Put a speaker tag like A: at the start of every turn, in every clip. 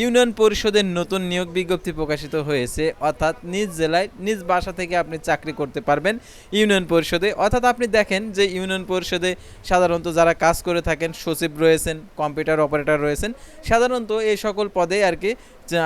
A: Union পরিষদের নতুন নিয়োগ বিজ্ঞপ্তি প্রকাশিত হয়েছে, অর্থাৎ নিজ জেলায় নিজ বাসা থেকে আপনি চাকরি করতে পারবেন ইউনিয়ন পরিষদে। অর্থাৎ আপনি দেখেন যে ইউনিয়ন পরিষদে সাধারণত যারা কাজ করে থাকেন, সচিব রয়েছেন, কম্পিউটার অপারেটর রয়েছেন, সাধারণত এই সকল পদে আর কি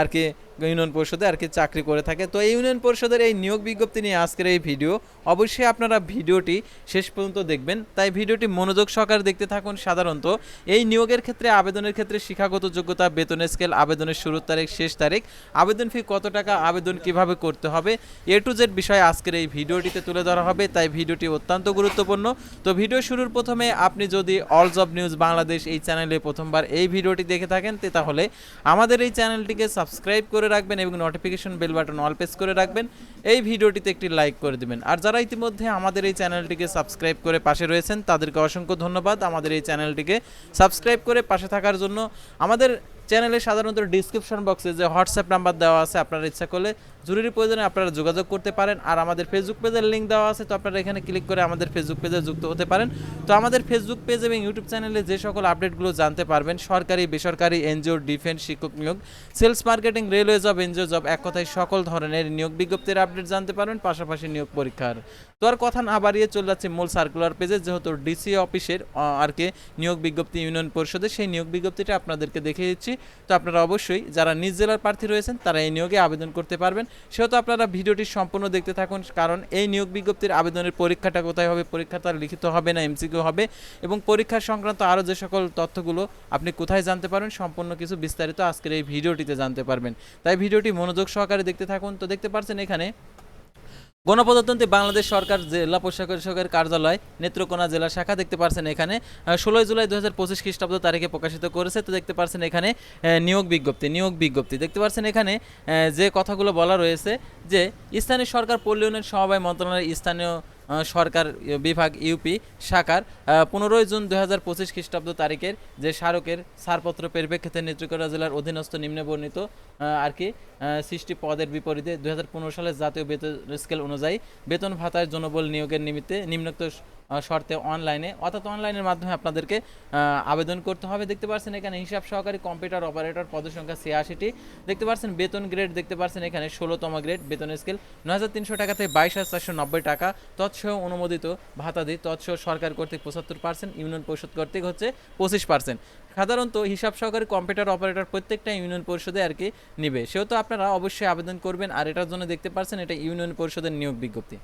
A: আর কি ইউনিয়ন পরিষদে আর কি চাকরি করে থাকে। তো এই ইউনিয়ন পরিষদের এই নিয়োগ বিজ্ঞপ্তি নিয়ে আজকের এই ভিডিও, অবশ্যই আপনারা ভিডিওটি শেষ পর্যন্ত দেখবেন। তাই ভিডিওটি মনোযোগ সহকারে দেখতে থাকুন। সাধারণত এই নিয়োগের ক্ষেত্রে, আবেদনের ক্ষেত্রে শিক্ষাগত যোগ্যতা বেতনের স্কেল আবেদনের শুরুর তারিখ, শেষ তারিখ, আবেদন ফি কত টাকা, আবেদন কীভাবে করতে হবে, এ টু জেড বিষয় আজকের এই ভিডিওটিতে তুলে ধরা হবে, তাই ভিডিওটি অত্যন্ত গুরুত্বপূর্ণ। তো ভিডিও শুরুর প্রথমে আপনি যদি অল জব নিউজ বাংলাদেশ এই চ্যানেলে প্রথমবার এই ভিডিওটি দেখে থাকেন তাহলে আমাদের এই চ্যানেলটিকে সাবস্ক্রাইব করে রাখবেন এবং notification bell button all press করে রাখবেন। এই ভিডিওটিতে একটি লাইক করে দিবেন। আর যারা ইতিমধ্যে আমাদের এই চ্যানেলটিকে সাবস্ক্রাইব করে পাশে রয়েছেন, তাদেরকে অসংখ্য ধন্যবাদ। আমাদের এই চ্যানেলটিকে সাবস্ক্রাইব করে পাশে থাকার জন্য আমাদের চ্যানেলে সাধারণত ডিসক্রিপশন বক্সে যে হোয়াটসঅ্যাপ নাম্বার দেওয়া আছে, আপনারা ইচ্ছা করলে জরুরি প্রয়োজনে আপনারা যোগাযোগ করতে পারেন। আর আমাদের ফেসবুক পেজের লিঙ্ক দেওয়া আছে, তো আপনারা এখানে ক্লিক করে আমাদের ফেসবুক পেজে যুক্ত হতে পারেন। তো আমাদের ফেসবুক পেজ এবং ইউটিউব চ্যানেলে যে সকল আপডেটগুলো জানতে পারবেন, সরকারি, বেসরকারি এনজিও ডিফেন্স শিক্ষক নিয়োগ sales marketing railway job NGO job এক কথায় সকল ধরনের নিয়োগ বিজ্ঞপ্তির আপডেট জানতে পারবেন, পাশাপাশি নিয়োগ পরীক্ষার। তো আর কথা না বাড়িয়ে চলে যাচ্ছে মূল সার্কুলার পেজে যেহেতু ডিসি অফিসের আর কি নিয়োগ বিজ্ঞপ্তি ইউনিয়ন পরিষদে সেই নিয়োগ বিজ্ঞপ্তিটা আপনাদেরকে দেখিয়ে দিচ্ছি। তো আপনারা অবশ্যই যারা নিজ জেলার প্রার্থী রয়েছেন, তারা এই নিয়োগে আবেদন করতে পারবেন। সেহেতু আপনারা ভিডিওটি সম্পূর্ণ দেখতে থাকুন, কারণ এই নিয়োগ বিজ্ঞপ্তির আবেদনের পরীক্ষাটা কোথায় হবে পরীক্ষাটা লিখিত হবে না, এমসিকিউ হবে এবং পরীক্ষা সংক্রান্ত আরও যে সকল তথ্যগুলো আপনি কোথায় জানতে পারবেন সম্পূর্ণ কিছু বিস্তারিত আজকের এই ভিডিওটিতে জানতে পারবেন। তাই ভিডিওটি মনোযোগ সহকারে দেখতে থাকুন। তো দেখতে পাচ্ছেন এখানে গণপ্রজাতন্ত্রী বাংলাদেশ সরকার জেলা প্রশাসকের কার্যালয় নেত্রকোনা জেলা শাখা দেখতে পারছেন এখানে। ষোলোই জুলাই দু হাজার পঁচিশ খ্রিস্টাব্দ তারিখে প্রকাশিত করেছে। তো দেখতে পারছেন এখানে নিয়োগ বিজ্ঞপ্তি নিয়োগ বিজ্ঞপ্তি। দেখতে পারছেন এখানে যে কথাগুলো বলা রয়েছে যে, স্থানীয় সরকার পল্লী উন্নয়ন সমবায় মন্ত্রণালয়ের স্থানীয় সরকার বিভাগ, ইউপি শাখার পনেরোই জুন দুই হাজার পঁচিশ খ্রিস্টাব্দ তারিখের যে স্মারকের ছাড়পত্র পরিপ্রেক্ষিতে নেত্রকোনা জেলার অধীনস্থ নিম্নে বর্ণিত আর কি সৃষ্টি পদের বিপরীতে দুই হাজার পনেরো সালের জাতীয় বেতন স্কেল অনুযায়ী বেতন ভাতার জনবল নিয়োগের নিমিত্তে নিম্নোক্ত শর্তে অনলাইনে অর্থাৎ অনলাইনের মাধ্যমে আপনাদেরকে আবেদন করতে হবে। দেখতে পাচ্ছেন এখানে হিসাব সহকারী কম্পিউটার অপারেটর পদের সংখ্যা ছিয়াশিটি। দেখতে পাচ্ছেন বেতন গ্রেড দেখতে পাচ্ছেন এখানে ষোলোতম গ্রেড বেতন স্কেল নয় হাজার তিনশো টাকা থেকে বাইশ হাজার চারশো নব্বই টাকা। তৎসহ অনুমোদিত ভাতাদি, তৎসহ সরকার কর্তৃক পঁচাত্তর পার্সেন্ট ইউনিয়ন পরিষদ কর্তৃক হচ্ছে পঁচিশ পার্সেন্ট সাধারণত হিসাব সহকারী কম্পিউটার অপারেটর প্রত্যেকটা ইউনিয়ন পরিষদে আর কি নিবে। সেহেতু আপনারা অবশ্যই আবেদন করবেন। আর এটার জন্য দেখতে পাচ্ছেন এটা ইউনিয়ন পরিষদের নিয়োগ বিজ্ঞপ্তি।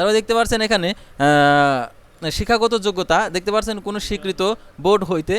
A: তারপর দেখতে পাচ্ছেন এখানে শিক্ষাগত যোগ্যতা, দেখতে পাচ্ছেন কোনো স্বীকৃত বোর্ড হইতে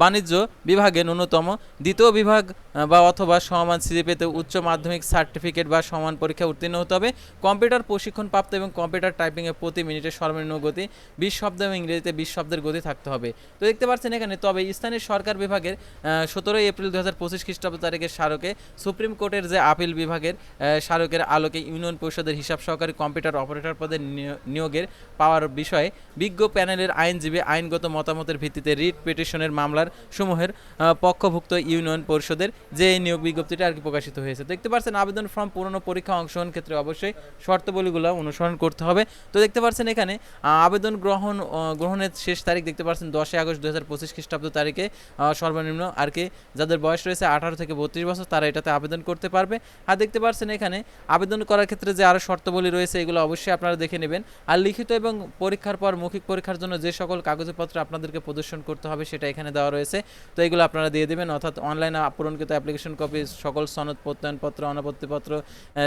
A: বাণিজ্য বিভাগে ন্যূনতম দ্বিতীয় বিভাগ বা অথবা সমান সিজি পেতে উচ্চ মাধ্যমিক সার্টিফিকেট বা সমান পরীক্ষা উত্তীর্ণ হতে হবে। কম্পিউটার প্রশিক্ষণ প্রাপ্ত এবং কম্পিউটার টাইপিংয়ে প্রতি মিনিটে সর্বনিম্ন গতি বিশ শব্দ এবং ইংরেজিতে বিশ শব্দের গতি থাকতে হবে। তো দেখতে পাচ্ছেন এখানে, তবে স্থানীয় সরকার বিভাগের সতেরোই এপ্রিল দু হাজার পঁচিশ খ্রিস্টাব্দ তারিখের স্মারকে সুপ্রিম কোর্টের যে আপিল বিভাগের স্মারকের আলোকে ইউনিয়ন পরিষদের হিসাব সহকারী কম্পিউটার অপারেটর পদে নিয়- নিয়োগের পাওয়ার বিষয়ে বিজ্ঞ প্যানেলের আইনজীবী আইনগত মতামতের ভিত্তিতে রিট পিটিশনের মামলার সমূহের পক্ষভুক্ত ইউনিয়ন পরিষদের যে এই নিয়োগ বিজ্ঞপ্তিটা আর কি প্রকাশিত হয়েছে। দেখতে পাচ্ছেন আবেদন ফর্ম পুরনো পরীক্ষা অংশগ্রহণ ক্ষেত্রে অবশ্যই শর্তাবলীগুলো অনুসরণ করতে হবে। তো দেখতে পাচ্ছেন এখানে আবেদন গ্রহণ গ্রহণের শেষ তারিখ দেখতে পাচ্ছেন দশই আগস্ট দু হাজার পঁচিশ খ্রিস্টাব্দ তারিখে সর্বনিম্ন আর কি যাদের বয়স রয়েছে আঠারো থেকে বত্রিশ বছর, তারা এটাতে আবেদন করতে পারবে। আর দেখতে পাচ্ছেন এখানে, আবেদন করার ক্ষেত্রে যে আরও শর্তাবলী রয়েছে, এগুলো অবশ্যই আপনারা দেখে নেবেন। আর লিখিত এবং পরীক্ষার পর মৌখিক পরীক্ষার জন্য যে সকল কাগজপত্র আপনাদেরকে প্রদর্শন করতে হবে, সেটা এখানে দেওয়া রয়েছে। তো এগুলো আপনারা দিয়ে দেবেন, অর্থাৎ অনলাইনে পূরণকৃত অ্যাপ্লিকেশন কপি, সকল সনদ প্রত্যয়নপত্র, অনাপত্তিপত্র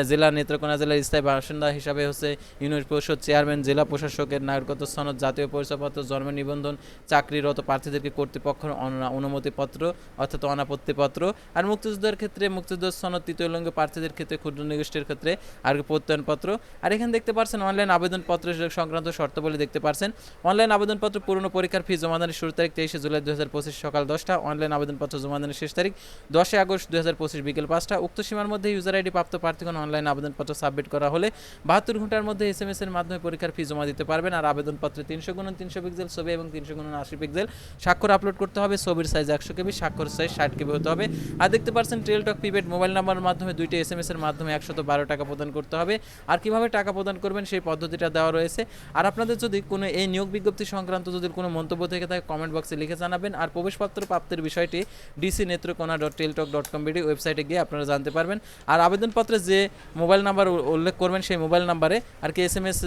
A: জেলা নেত্রকোনা জেলার স্থায়ী বাসিন্দা হিসাবে হচ্ছে ইউনিয়ন পরিষদ চেয়ারম্যান, জেলা প্রশাসকের নাগরিকত্ব সনদ, জাতীয় পরিচয়পত্র, জন্ম নিবন্ধন, চাকরিরত প্রার্থীদেরকে কর্তৃপক্ষ অন- অনুমতিপত্র অর্থাৎ অনাপত্তিপত্র। আর মুক্তিযুদ্ধের ক্ষেত্রে, মুক্তিযুদ্ধ সনদ, তৃতীয় লিঙ্গ প্রার্থীদের ক্ষেত্রে, ক্ষুদ্র নিগোষ্ঠীর ক্ষেত্রে আর প্রত্যয়নপত্র। আর এখানে দেখতে পাচ্ছেন অনলাইন আবেদনপত্র সংক্রান্ত শর্তাবলী দেখতে পাচ্ছেন অনলাইন আবেদনপত্র পুরনো পরীক্ষার ফি জমাদানের শুরু তারিখ তেইশে জুলাই দু হাজার পঁচিশ সকাল দশটা। অনলাইন আবেদনপত্র জমাদানের শেষ তারিখ দশই আগস্ট দুই হাজার পঁচিশ বিকেল পাঁচটা। উক্ত সীমার মধ্যে ইউজার আইডি প্রাপ্ত প্রার্থীগণ অনলাইন আবেদনপত্র সাবমিট করা হলে বাহাত্তর ঘণ্টার মধ্যে এস এম এস এর মাধ্যমে পরীক্ষার ফি জমা দিতে পারবেন। আর আবেদনপত্রে তিনশো গুণন তিনশো পিক্সেল ছবি এবং তিনশো গুণন আশি পিক্সেল স্বাক্ষর আপলোড করতে হবে। ছবির সাইজ একশো কেবি, স্বাক্ষর সাইজ ষাট কেবি হতে হবে। আর দেখতে পাচ্ছেন টেলটক প্রিপেড মোবাইল নাম্বারের মাধ্যমে দুইটি এস এম এস এর মাধ্যমে একশত বারো টাকা প্রদান করতে হবে। আর কীভাবে টাকা প্রদান করবেন সেই পদ্ধতিটা দেওয়া রয়েছে। আর আপনাদের যদি কোনো এই নিয়োগ বিজ্ঞপ্তি সংক্রান্ত যদি কোনো মন্তব্য থেকে থাকে কমেন্ট বক্সে লিখে জানাবেন। আর প্রবেশপত্র প্রাপ্তির বিষয়টি DC Netrokona dot Teletalk dot com BD ওয়েবসাইটে গিয়ে আপনারা জানতে পারবেন। আর আবেদনপত্রে যে মোবাইল নাম্বার উল্লেখ করবেন, সেই মোবাইল নাম্বারে আর কি এস এম এস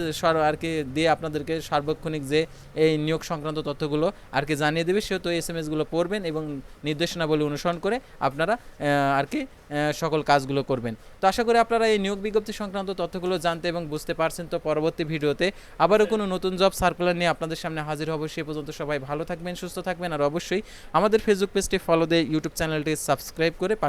A: আর কি দিয়ে আপনাদেরকে সার্বক্ষণিক যে এই নিয়োগ সংক্রান্ত তথ্যগুলো আর কি জানিয়ে দেবে, সেহেতু এস এম এসগুলো পড়বেন এবং নির্দেশনাবলী অনুসরণ করে আপনারা আর কি সকল কাজগুলো করবেন। তো আশা করি আপনারা এই নিয়োগ বিজ্ঞপ্তি সংক্রান্ত তথ্যগুলো জানতে এবং বুঝতে পারছেন। তো পরবর্তী ভিডিওতে আবারও কোনো নতুন জব সার্কুলার নিয়ে আপনাদের সামনে হাজির হব। সে পর্যন্ত সবাই ভালো থাকবেন, সুস্থ থাকবেন। আর অবশ্যই আমাদের ফেসবুক পেজটি ফলো দিয়ে ইউটিউব চ্যানেলটি সাবস্ক্রাইব করে পাশে